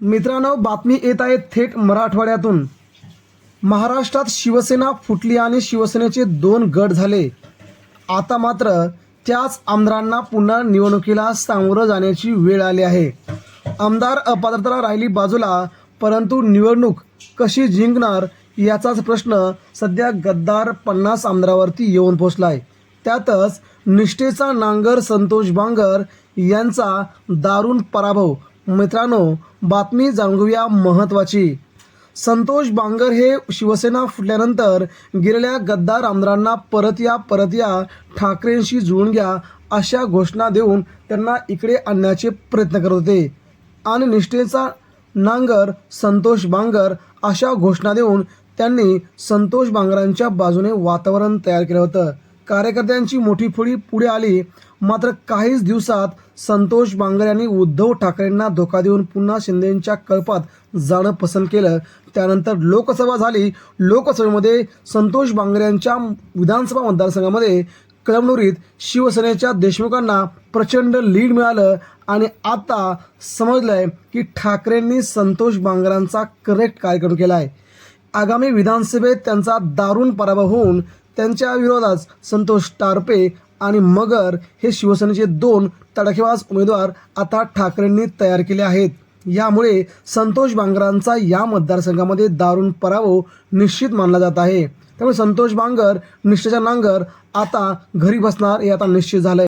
मित्रांनो बातमी येत आहे थेट मराठवाड्यातून. महाराष्ट्रात शिवसेना फुटली आणि शिवसेनेचे दोन गट झाले. आता मात्र त्याच आमदारांना पुन्हा निवडणुकीला सामोरं जाण्याची वेळ आली आहे. आमदार अपात्रता राहिली बाजूला परंतु निवडणूक कशी जिंकणार याचाच प्रश्न सध्या गद्दार पन्नास आमदारावरती येऊन पोचलाय. त्यातच निष्ठेचा नांगर संतोष बांगर यांचा दारुण पराभव मित्रांनो बातमी जाणून घेऊया महत्त्वाची. संतोष बांगर हे शिवसेना फुटल्यानंतर गेलेल्या गद्दार आमदारांना परत या परत या ठाकरेंशी जुळून घ्या अशा घोषणा देऊन त्यांना इकडे आणण्याचे प्रयत्न करत होते. आणि निष्ठेचा नांगर संतोष बांगर अशा घोषणा देऊन त्यांनी संतोष बांगरांच्या बाजूने वातावरण तयार केलं होतं. कार्यकर्त्यांची मोठी फळी पुढे आली. मात्र काहीच दिवसात संतोष बांगर यांनी उद्धव ठाकरेंना धोका देऊन पुन्हा शिंदेंच्या कळपात जाणं पसंत केलं. त्यानंतर लोकसभा झाली. लोकसभेमध्ये संतोष बांगर यांच्या विधानसभा मतदारसंघामध्ये कळमनुरीत शिवसेनेच्या देशमुखांना प्रचंड लीड मिळालं. आणि आता समजलंय की ठाकरेंनी संतोष बांगरांचा करेक्ट कार्यक्रम केला आहे आगामी विधानसभेत त्यांचा दारुण पराभव होऊन त्यांच्या विरोधात संतोष टारपे आणि मगर हे शिवसेनेचे दोन तडकेबाज उमेदवार आता ठाकरेंनी तयार केले आहेत. यामुळे संतोष बांगरांचा या मतदारसंघामध्ये दारुण पराभव निश्चित मानला जात आहे. त्यामुळे संतोष बांगर निष्ठेचा नांगर आता घरी बसणार हे आता निश्चित झालंय.